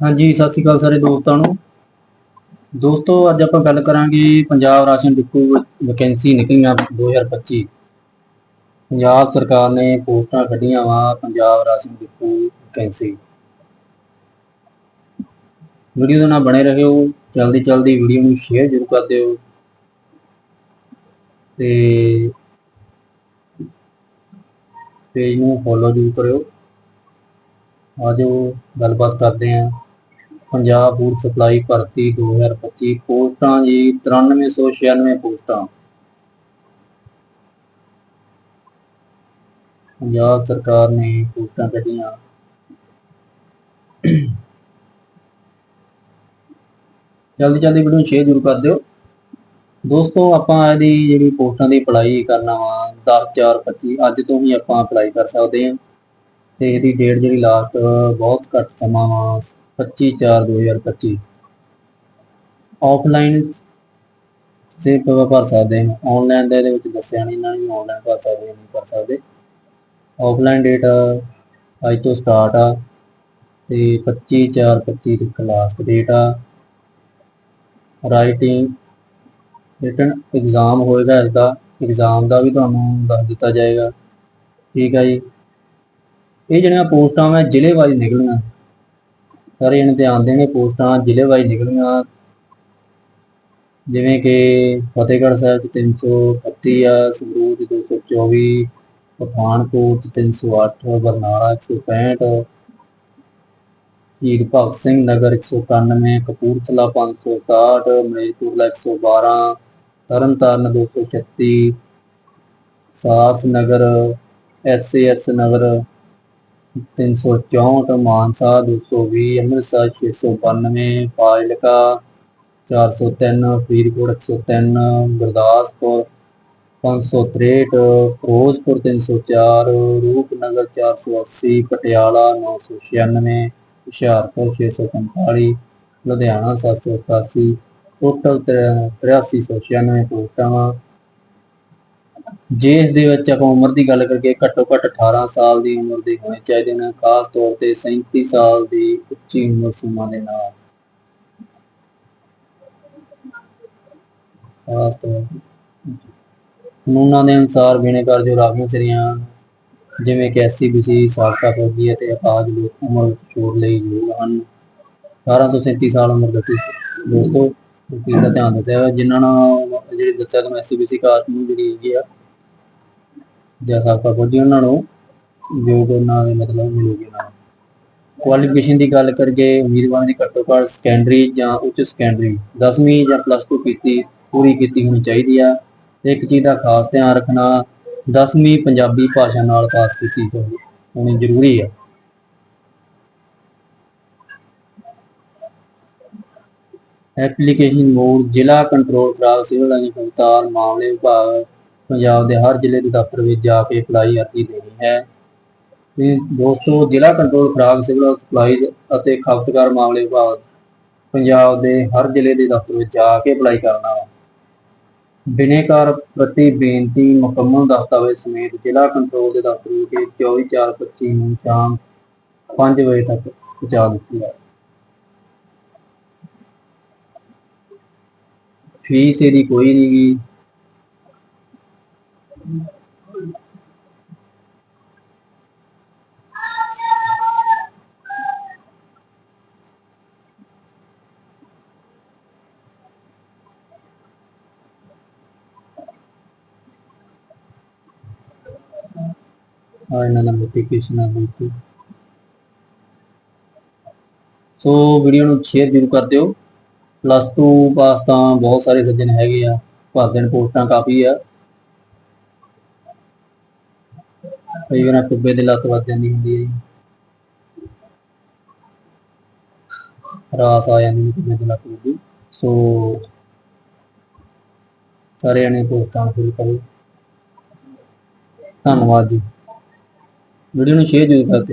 ਹਾਂਜੀ, ਸਤਿ ਸ਼੍ਰੀ ਅਕਾਲ ਸਾਰੇ ਦੋਸਤਾਂ ਨੂੰ। ਦੋਸਤੋ, ਅੱਜ ਆਪਾਂ ਗੱਲ ਕਰਾਂਗੇ ਪੰਜਾਬ ਰਾਸ਼ਨ ਡਿਪੂ ਵੈਕੈਂਸੀ ਨਿਕਲੀਆਂ 2025 ਪੰਜਾਬ ਸਰਕਾਰ ਨੇ ਪੋਸਟਾਂ ਕੱਢੀਆਂ ਵਾ Punjab ration depot vacancy. Video ਦੇ ਨਾਲ ਬਣੇ ਰਹੋ, ਜਲਦੀ ਜਲਦੀ ਵੀਡੀਓ ਨੂੰ ਸ਼ੇਅਰ ਜ਼ਰੂਰ ਕਰ ਦਿਓ। ਤੇ ਪੇਜ ਨੂੰ ਫੋਲੋ ਜ਼ਰੂਰ ਕਰਿਓ। ਆਜੋ, ਗੱਲਬਾਤ ਕਰਦੇ ਹਾਂ ਪੰਜਾਬ ਫੂਡ ਸਪਲਾਈ ਭਰਤੀ 2025 ਪੋਸਟਾਂ ਜੀ 9396 ਪੋਸਟਾਂ। ਪੰਜਾਬ ਸਰਕਾਰ ਨੇ ਪੋਸਟਾਂ ਕੱਢੀਆਂ। ਜਲਦੀ ਜਲਦੀ ਵੀਡੀਓ ਸ਼ੇਅਰ ਜ਼ਰੂਰ ਕਰ ਦਿਓ। ਦੋਸਤੋ, ਆਪਾਂ ਇਹਦੀ ਜਿਹੜੀ ਪੋਸਟਾਂ ਦੀ ਅਪਲਾਈ ਕਰਨਾ ਵਾ 10 4 25 ਅੱਜ ਤੋਂ ਹੀ ਆਪਾਂ ਅਪਲਾਈ ਕਰ ਸਕਦੇ ਹਾਂ। ਤੇ ਇਹਦੀ ਡੇਟ ਜਿਹੜੀ ਲਾਸਟ ਬਹੁਤ ਘੱਟ ਸਮਾਂ ਵਾ 25 4 2025 ਆਫਲਾਈਨ ਸੇ ਭਰ ਸਕਦੇ ਹਾਂ। ਆਨਲਾਈਨ ਦਾ ਇਹਦੇ ਵਿੱਚ ਦੱਸਿਆ ਨਹੀਂ, ਇਹਨਾਂ ਨੇ ਆਨਲਾਈਨ ਭਰ ਸਕਦੇ ਨਹੀਂ ਭਰ ਸਕਦੇ। ਆਫਲਾਈਨ ਡੇਟ ਅੱਜ ਤੋਂ ਸਟਾਰਟ ਆ। ਤੇ 25 4 25 ਤੱਕ ਲਾਸਟ ਡੇਟ ਆ। ਰਾਈਟਿੰਗ ਰਿਟਨ ਐਗਜ਼ਾਮ ਹੋਏਗਾ ਇਸ ਦਾ ਐਗਜ਼ਾਮ ਦਾ ਵੀ ਤੁਹਾਨੂੰ ਦੱਸ ਦਿੱਤਾ ਜਾਏਗਾ। ਠੀਕ ਹੈ ਜੀ। ਇਹ ਜਿਹੜੀਆਂ ਪੋਸਟਾਂ ਮੈਂ ਜ਼ਿਲ੍ਹੇ ਵਾਈਜ਼ ਨਿਕਲੀਆਂ ਸਾਰੇ ਜਣੇ ਧਿਆਨ ਦੇਣੇ ਪੋਸਟਾਂ ਜ਼ਿਲ੍ਹੇ ਵਾਈਜ਼ ਨਿਕਲੀਆਂ ਜਿਵੇਂ ਕਿ ਫਤਿਹਗੜ੍ਹ ਸਾਹਿਬ 'ਚ 331 ਆ, ਸੰਗਰੂਰ 'ਚ 224 ਪਠਾਨਕੋਟ 'ਚ 308 ਬਰਨਾਲਾ 165 ਸ਼ਹੀਦ ਭਗਤ ਸਿੰਘ ਨਗਰ 191 ਕਪੂਰਥਲਾ 567 ਮਲੇਰਕੋਟਲਾ 112 ਤਰਨਤਾਰਨ 236 ਸਾਸ ਨਗਰ ਐਸਏਐਸ ਨਗਰ 364 ਮਾਨਸਾ 220 ਅੰਮ੍ਰਿਤਸਰ 692 ਫਾਜ਼ਿਲਕਾ 403 ਫਰੀਦਕੋਟ 103 ਗੁਰਦਾਸਪੁਰ 563 ਫਿਰੋਜ਼ਪੁਰ 304 ਰੂਪਨਗਰ 480 ਪਟਿਆਲਾ 996 ਹੁਸ਼ਿਆਰਪੁਰ 645 ਲੁਧਿਆਣਾ 787 ਟੋਟਲ 8396 ਪੋਸਟਾਂ ਵਾ ਜੇ ਇਸ ਦੇ ਵਿੱਚ ਆਪਾਂ ਉਮਰ ਦੀ ਗੱਲ ਕਰੀਏ, ਘੱਟੋ ਘੱਟ 18 ਸਾਲ ਦੀ ਉਮਰ ਦੇ ਹੋਣੇ ਚਾਹੀਦੇ ਨੇ, ਖਾਸ ਤੌਰ ਤੇ 37 ਸਾਲ ਦੀ ਉੱਚੀ ਉਮਰ ਸੀਮਾ ਦੇ ਨਾਲ। ਖਾਸ ਤੌਰ ਕਾਨੂੰਨਾਂ ਦੇ ਅਨੁਸਾਰ ਬਿਨੇਕਾਰ ਜੋ ਰਾਖੀਆਂ ਸਰੀਆਂ, ਜਿਵੇਂ ਕਿ ਐਸਸੀ ਬੀਸੀ ਸਾਬਕਾ ਫੌਜੀ ਅਤੇ ਅਪਾਹਜ ਲੋਕ ਉਮਰ ਛੋੜ ਲਈ ਯੋਗ ਹਨ। 18 ਤੋਂ 37 ਸਾਲ ਉਮਰ ਦਾ ਦੋਸਤੋ ਇਸ ਦਾ ਧਿਆਨ ਦਿੱਤਾ ਹੈ ਜਿਨ੍ਹਾਂ ਨੂੰ ਜਿਹੜੀ ਦੱਸਿਆ ਤੁਹਾਨੂੰ ਐਸਸੀ ਬੀਸੀ ਕਾਸਟ ਨੂੰ ਜਿਹੜੀ ਹੈਗੀ ਆ ਜਾਂ ਸਾਬਕਾ ਕੁਝ ਉਹਨਾਂ ਨੂੰ ਯੋਗ ਉਹਨਾਂ ਦੇ ਮਤਲਬ ਮਿਲੂਗੀ ਨਾ। ਕੁਆਲੀਫਿਕੇਸ਼ਨ ਦੀ ਗੱਲ ਕਰੀਏ, ਉਮੀਦਵਾਰਾਂ ਦੀ ਘੱਟੋ ਘੱਟ ਸੈਕੰਡਰੀ ਜਾਂ ਉੱਚ ਸੈਕੰਡਰੀ 10ਵੀਂ ਜਾਂ ਪਲੱਸ 2 ਕੀਤੀ, ਪੂਰੀ ਕੀਤੀ ਹੋਣੀ ਚਾਹੀਦੀ ਆ। ਤੇ ਇੱਕ ਚੀਜ਼ ਦਾ ਖਾਸ ਧਿਆਨ ਰੱਖਣਾ 10ਵੀਂ ਪੰਜਾਬੀ ਭਾਸ਼ਾ ਨਾਲ ਪਾਸ ਕੀਤੀ ਹੋਣੀ ਹੋਣੀ ਜ਼ਰੂਰੀ ਆ। ਐਪਲੀਕੇਸ਼ਨ ਮੋਡ ਜ਼ਿਲ੍ਹਾ ਕੰਟਰੋਲ ਖਰਾਬ ਸਿਵਲ ਲਾਈਨ ਮਾਮਲੇ ਵਿਭਾਗ ਪੰਜਾਬ ਦੇ ਹਰ ਜ਼ਿਲ੍ਹੇ ਦੇ ਦਫ਼ਤਰ ਵਿੱਚ ਜਾ ਕੇ ਅਪਲਾਈ ਅਰਜ਼ੀ ਦੇਣੀ ਹੈ। ਤੇ ਦੋਸਤੋ, ਜ਼ਿਲ੍ਹਾ ਕੰਟਰੋਲ ਖਰਾਬ ਸਿਵਲ ਸਪਲਾਈ ਅਤੇ ਖਪਤਕਾਰ ਮਾਮਲੇ ਵਿਭਾਗ ਪੰਜਾਬ ਦੇ ਹਰ ਜ਼ਿਲ੍ਹੇ ਦੇ ਦਫ਼ਤਰ ਵਿੱਚ ਜਾ ਕੇ ਅਪਲਾਈ ਕਰਨਾ ਹੈ। ਬਿਨੇਕਾਰ ਪ੍ਰਤੀ ਬੇਨਤੀ ਮੁਕੰਮਲ ਦਸਤਾਵੇਜ਼ ਸਮੇਤ ਜ਼ਿਲ੍ਹਾ ਕੰਟਰੋਲ ਦੇ ਦਫ਼ਤਰ ਵਿੱਚ 24/4/25 ਨੂੰ ਸ਼ਾਮ 5 ਵਜੇ ਤੱਕ ਪਹੁੰਚਾ ਦਿੱਤੀ ਹੈ ਫੀਸ ਇਹਦੀ ਕੋਈ ਨਹੀਂ ਗੀ ਆ ਇਹਨਾਂ ਦਾ ਨੋਟੀਫਿਕੇਸ਼ਨ ਆ ਦੋਸਤੋ ਸੋ ਵੀਡੀਓ ਨੂੰ ਸ਼ੇਅਰ ਜ਼ਰੂਰ ਕਰ ਦਿਓ ਪਲੱਸ 2 ਪਾਸ ਤਾਂ ਬਹੁਤ ਸਾਰੇ ਸੱਜਣ ਹੈਗੇ ਆ। ਭਰ ਦੇਣ ਪੋਸਟਾਂ ਕਾਫੀ ਆ। ਕਈ ਵਾਰ ਟੁੱਬੇ ਦੇ ਲੱਤ ਵੱਜ ਜਾਂਦੀ ਹੁੰਦੀ ਹੈ ਜੀ। ਰਾਸ ਆ ਜਾਂਦੀ ਹੈ ਟੁੱਬੇ ਦੇ ਲੱਤ ਵੱਜੀ ਸੋ ਸਾਰੇ ਜਣੇ ਪੋਸਟਾਂ ਨੂੰ ਕਰੋ। ਧੰਨਵਾਦ ਜੀ। ਵੀਡੀਓ ਨੂੰ ਸ਼ੇਅਰ ਜ਼ਰੂਰ ਕਰ